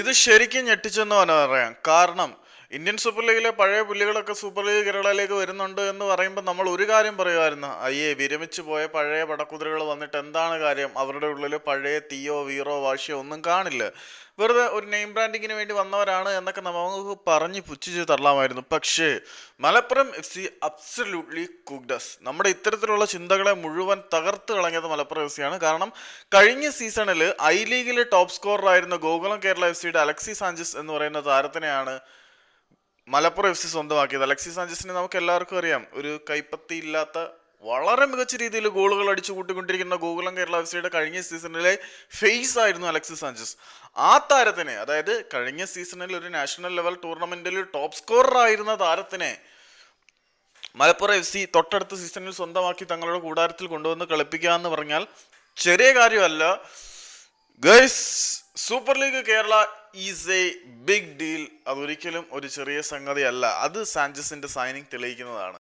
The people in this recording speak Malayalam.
ഇത് ശരിക്കും ഞെട്ടിച്ചെന്ന് തന്നെ പറയാം. കാരണം ഇന്ത്യൻ സൂപ്പർ ലീഗിലെ പഴയ പുല്ലുകളൊക്കെ സൂപ്പർ ലീഗ് കേരളയിലേക്ക് വരുന്നുണ്ട് എന്ന് പറയുമ്പോൾ നമ്മൾ ഒരു കാര്യം പറയുമായിരുന്നു അയ്യേ വിരമിച്ചു പോയ പഴയ പടക്കുതിരകൾ വന്നിട്ട് എന്താണ് കാര്യം? അവരുടെ ഉള്ളിൽ പഴയ തീയോ വീറോ വാശിയോ ഒന്നും കാണില്ല. വെറുതെ ഒരു നെയിം ബ്രാൻഡിങ്ങിന് വേണ്ടി വന്നവരാണ് എന്നൊക്കെ നമുക്ക് പറഞ്ഞ് പുച്ഛിച്ച് തള്ളാമായിരുന്നു. പക്ഷേ മലപ്പുറം എഫ് സി അബ്സല്യൂട്ട്ലി കുക്ഡസ് നമ്മുടെ ഇത്തരത്തിലുള്ള ചിന്തകളെ മുഴുവൻ തകർത്ത് കളഞ്ഞത് മലപ്പുറം എഫ് സിയാണ് കാരണം കഴിഞ്ഞ സീസണിൽ ഐ ലീഗിലെ ടോപ്പ് സ്കോറർ ആയിരുന്ന ഗോകുലം കേരള എഫ് സിയുടെ അലക്സി സാഞ്ചസ് എന്ന് പറയുന്ന താരത്തിനെയാണ് മലപ്പുറം എഫ് സി സ്വന്തമാക്കിയത്. അലക്സി സാഞ്ചസിനെ നമുക്ക് എല്ലാവർക്കും അറിയാം. ഒരു കൈപ്പത്തി ഇല്ലാത്ത വളരെ മികച്ച രീതിയിൽ ഗോളുകൾ അടിച്ചു കൂട്ടിക്കൊണ്ടിരിക്കുന്ന ഗോകുലം കേരള എഫ് സിയുടെ കഴിഞ്ഞ സീസണിലെ ഫേസ് ആയിരുന്നു അലക്സി സാഞ്ചസ്. ആ താരത്തിനെ അതായത് കഴിഞ്ഞ സീസണിൽ ഒരു നാഷണൽ ലെവൽ ടൂർണമെന്റിൽ ടോപ്പ് സ്കോറർ ആയിരുന്ന താരത്തിനെ മലപ്പുറം എഫ് സി തൊട്ടടുത്ത സീസണിൽ സ്വന്തമാക്കി തങ്ങളുടെ കൂടാരത്തിൽ കൊണ്ടുവന്ന് കളിപ്പിക്കുക എന്ന് പറഞ്ഞാൽ ചെറിയ കാര്യമല്ല. Guys super league Kerala is a big deal അതൊരിക്കലും ഒരു ചെറിയ സംഗതിയല്ല. അത് സാഞ്ചസിന്റെ സൈനിങ് തെളിയിക്കുന്നതാണ്.